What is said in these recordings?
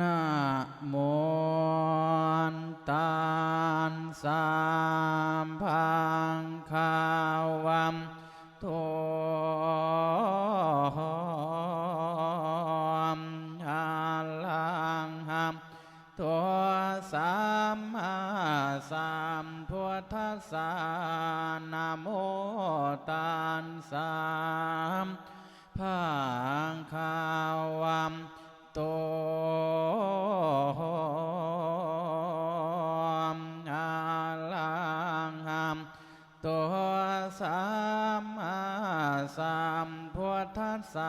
นะโมตันสามพังคาวัมโตมอาลังหัมตัวสามมาสามพุทธัสสานะ สา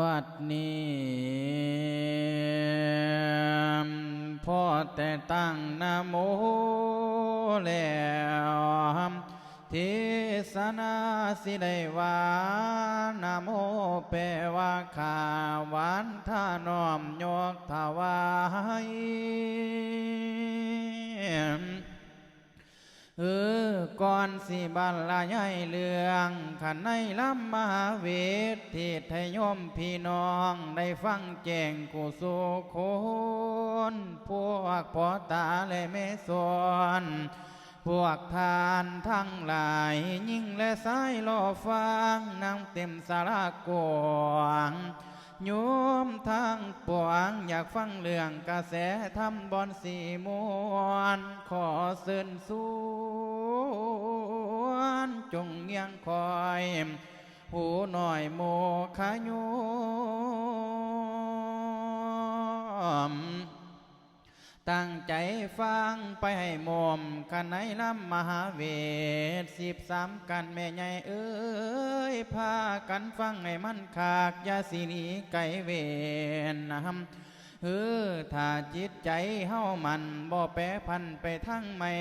บัดนี้พ่อแต่ตั้งนะโมแล้วทิสนาสิได้วานะโมแปลว่าข่าวานท่าน้อมยกถวาย เออก่อนสิบรรลายายเรื่องขันในลำมหาเวทเทศให้โยมพี่น้องได้ฟังแจงกุสุคนพวกพอตาและแม่สวนพวกทานทั้งหลายยิ่งและสายรอฟังนางเต็มสารกวาง โยมทางปวงอยากฟังเรื่องกระแสทำบอนสีมวนขอเสินสวนจงเงียงคอย หูหน่อยโมขยม ตั้งใจฟังไปให้มอมกันในลำมหาเวทสิบสามกันแม่ใหญ่เอ้ยพากันฟังให้มันขากยาสีนีไก่เวนนำเออถ้าจิตใจเฮามันบ่แปรพันไปทั้งแม่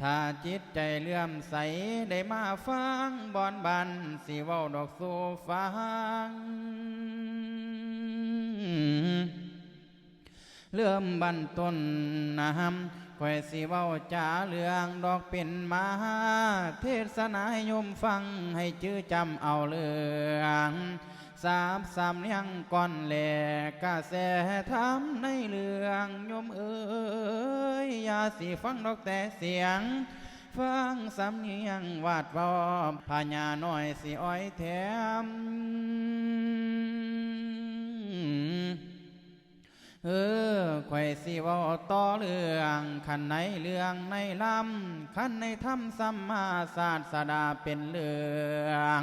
ถ้าจิตใจเลื่อมใสได้มาฟังบอนบันสิเว้าดอกสู่ฟัง เลื่อมบันต้นนะฮัมข่อยสิเว้าจาเรื่องดอกเป็นมาเทศนาให้โยมฟังให้จื้อจำเอาเรื่องสามสามเลี้ยงก่อนแหลกกะแสทำในเรื่องโยมเอ้ยอย่าสิฟังดอกแต่เสียงฟังสำเนียงวาดวอมพญาน้อยสิอ้อยแถม ข่อยสิเว่าต่อเรื่องขันในเรื่องในลำขันในธรรมสัมมาศาสดาเป็นเรื่อง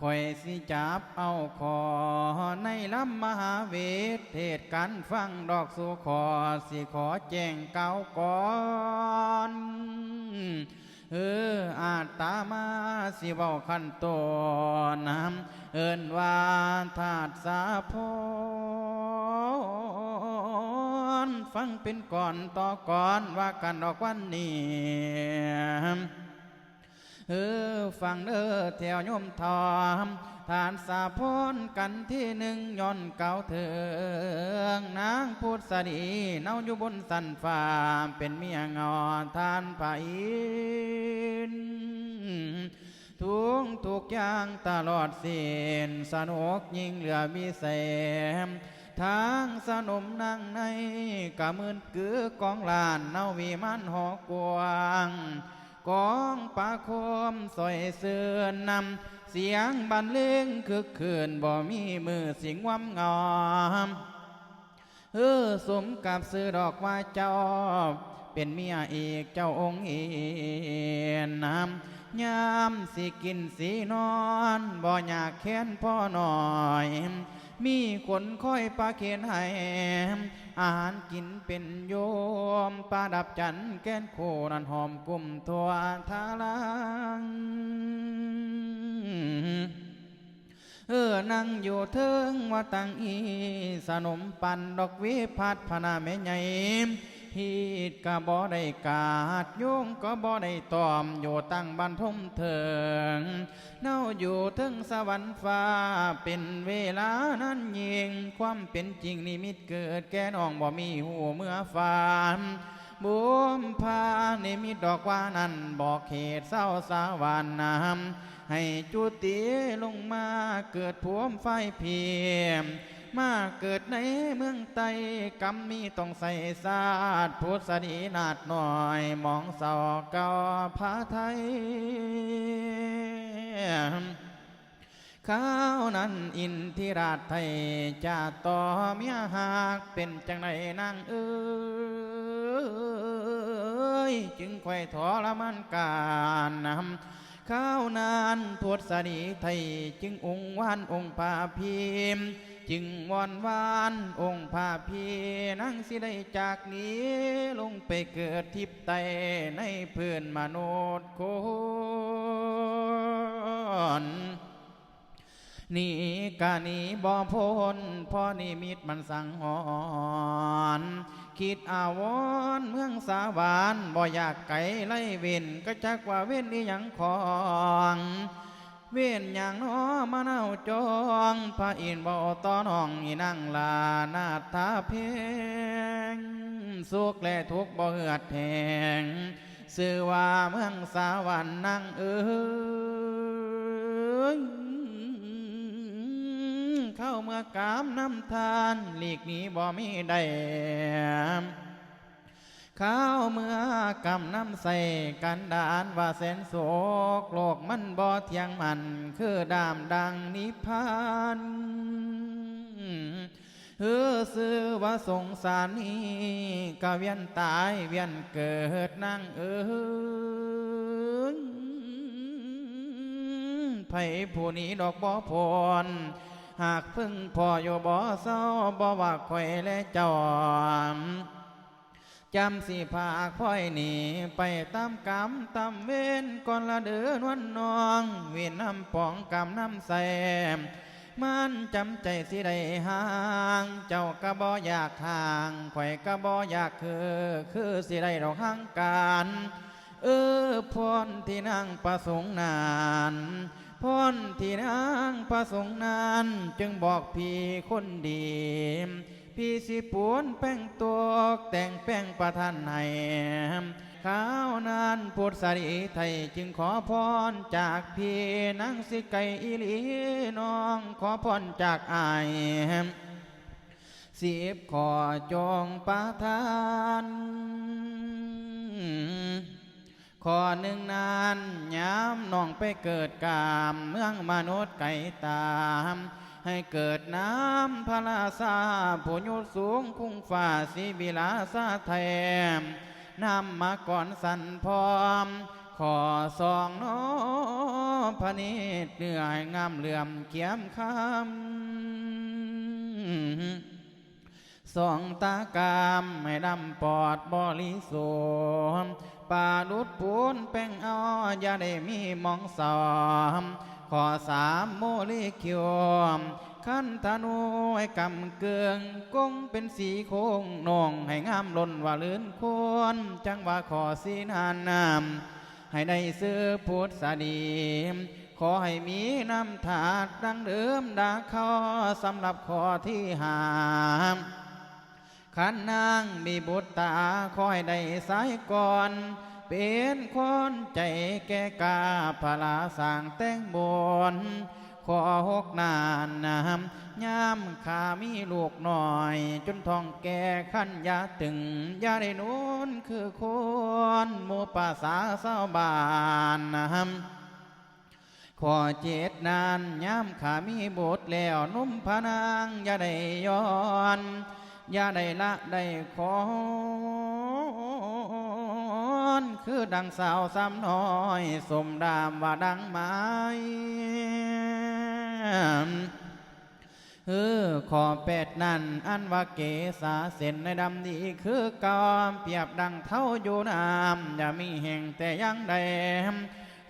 ข่อยสิจับเอาขอในลำมหาเวทเทศกันฟังดอกสุขอสิขอแจ้งเก่าก่อนเอออาตามาสิเว้าขั้นตอนนำเอินว่าธาตุสาพ รฟังเป็นก่อนต่อก่อนว่ากันดอกวันนี้เออฟังเด้อแถวโยมทอมทานสาพรกันที่หนึ่งย้อนเก่าเถิงนางพุทธสดีเนาอยู่บนสันฟ้าเป็นเมียงอทานไผ่นทุกทุกอย่างตลอดสิ้นสนุกยิ่งเหลือมีแสม ทางสนมนั่งในกะมืนกือกองลานเนาวีมันหอกวางกองปาคมสอยเสือนนำเสียงบรรเลงคึกคืนบ่มีมือเสียงวำงอมเออสมกับซื้อดอกว่าเจ้า เป็นเมียอีกเจ้าองค์เอีนนำยามสิกินสีนอน บ่อยากแค้นพ่อหน่อย มีคนคอยปลาเคนให้อาหารกินเป็นโยมปลาดับจันแก้นโคนันหอมกลุ่มทั่วทาลังเออนั่งอยู่เทิงว่าตังอี สนมปันดอกวิพัดพนาแม่ใหญ่ ฮีดกะบ่ได้กาดโยงก็บ่ได้ตอมอยู่ตั้งบันทุ่มเถิงเน่าอยู่เทิงสวรรค์ฟ้าเป็นเวลานั้นยิงความเป็นจริงนิมิตเกิดแก่น้องบ่มีหูเมื่อฟานบุมพานิมิตดอกว่านั้นบอกเขตเศร้าสาวานน้ำให้จุติลงมาเกิดพวมไฟเพียม มาเกิดในเมืองไตกรรมมีต้องใส่ศาสตร์พุทธดีนาดหน่อยมองสอเกาพาไทยข้าวนั้นอินทิราชไทยจะต่อเมียหากเป็นจังไดนางเอ้ยจึงไขว้ทรมานการนำ ข้าวนานทวดสนีไทยจึงองค์วานองค์พาพิมจึงวอนวานองค์พาพีนั่งสิได้จากนี้ลงไปเกิดทิพย์ไตในเพื่อนมนุษย์คนนี่กานีบ่พ้นพ่อนิมิตมันสังหอน คิดอาวรเมืองสาวานบ่อยากไกลไล่เวนก็จักว่าเว้นนี่ยังของเว้นอย่างน้อมาเน่าจองพระอินบ่ตอน้องอีนั่งลานาทาเพงสุขและทุกบ่เหือดแหงสื่อว่าเมืองสาวันนั่งเอ้ย เมื่อกามน้ำทานหลีกหนีบ่มีได้ข้าวเมื่อกำน้ำใส่กันดานว่าแสนโศกโลกมันบ่เที่ยงมัน คือดามดังนิพพานเฮือซื้อว่าสงสารนี้ก็เวียนตายเวียนเกิดนั่งเอ้ยไผผู้นี้ดอกบ่พร หากพึ่งพออยู่บ่เศร้าบ่ว่าข่อยและเจ้าจำสิพากพ่อยหนีไปตามกรรมตามเวรก่อนละเดือนวันนองเวียนน้ำปองกรรมน้ำแซมมันจำใจสิได้ห่าง เจ้าก็บ่อยากห่างข่อยก็บ่อยากคือ คือสิได้ดอกห่างกัน เออพรที่นั่งประสงค์นาน พรที่นั่งประสงค์นานจึงบอกพี่คนดี พี่สิปวนแป้งตัวแต่งแป้งประทานให้ข้าวนานพุทธสรีไทยจึงขอพรจากพี่นังสิไกอีหลีน้องขอพรจากอายสิบขอจองประทาน ขอหนึ่งนานยามน้องไปเกิดกามเมืองมนุษย์ไก่ตาม ให้เกิดน้ำพระราชาผู้ยุสูงคุ้งฟ้าสีวิลาสาแทมนำมาก่อนสันพร้อม ขอสองน้อพระนิตเหนื่อยงามเหลื่อมเขียมคำ สองตากามให้ดำปอดบริสุทธิ์ป่าลุดปูนแป้งอ้ออย่าได้มีมองสอมขอสามโมลิคิวขันธนูให้กำเกืองกงเป็นสีโค้งนองให้งามล้นว่าลื่นควรจังว่าขอสีนานนามให้ได้ซื้อพุทธสดีขอให้มีน้ำถาดดังเดิมดาคอสำหรับขอที่หาม ขันนางมีบุตรตาคอยได้สายก่อน เป็นคนใจแก่กาพลาสางแต่งบนขอหกนานนำยามขามีลูกหน่อย จนทองแก่ขั้นยาตึงยาได้นุนคือคนหมูป่าสาเศร้าบานนำขอเจตนานย้ำขามีบทแล้วนุ่มพนางยาได้ย้อน อย่าได้ละได้ขอนคือดังสาวซ้ำน้อย สมดามว่าดังไม้เออขอเป็ดนั่น อันว่าเกษาเส้นในดำดีคือกอมเปียบดังเท่าอยู่น้ำอย่ามีแห่งแต่ยังใด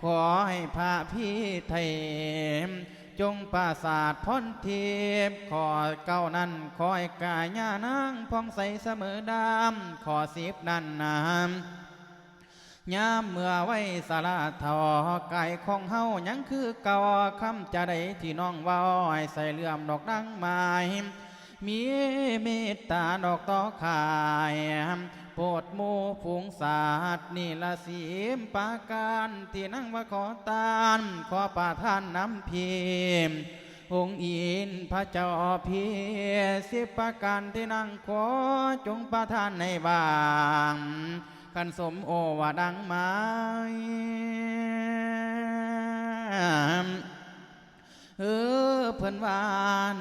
ขอให้พระพี่ไทย จงปราศาสตร์พ้นทิพขอเก้านั้นคอยกายญานางพองใสเสมอดำขอสิบนั่นนามยามเมื่อไว้สารทอไก่ของเฮายังคือเก่าคำจะได้ที่น้องว่าให้ใส่เลื่อมดอกดังไม้มีเมตตาดอกต่อขาย โปรดหมูฝูงสาดนี่ละสีมปาการที่นั่งว่าขอตานขอป่าท่านน้ำพิมพองค์อินพระเจ้าพีสิบประการที่นั่งขอจงประทานในบางขันสมโอวาดังไม้ เออเพิ่นว่า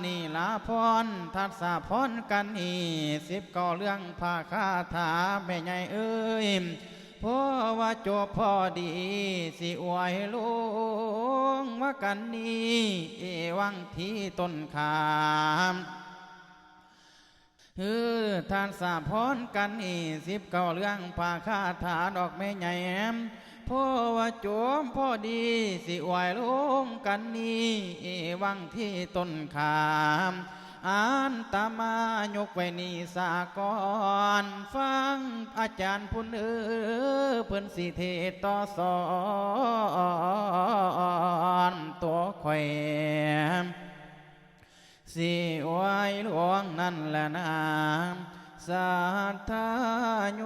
นี่ลาพรทัดสาพรกันนี่สิบก่อเรื่องภาคาถาแม่ใหญ่เอ้ยเพราะว่าจบพอดี สิอวยลงว่ากันนี่เอวังที่ต้นขามเออทานสาพรกันนี่สิบเก้าเรื่องภาคาถาดอกไม้ใหญ่ พ่อว่าโจมพ่อดีสิอวยลงกันนี่เอวังที่ต้นขามอ่านตามายกไว้นี่สากอนฟังอาจารย์พุ่นเออเพิ่นสิเทต่อสอนตัวข่อยสิไว้หลวงนั่นแหละนะสัทธาโย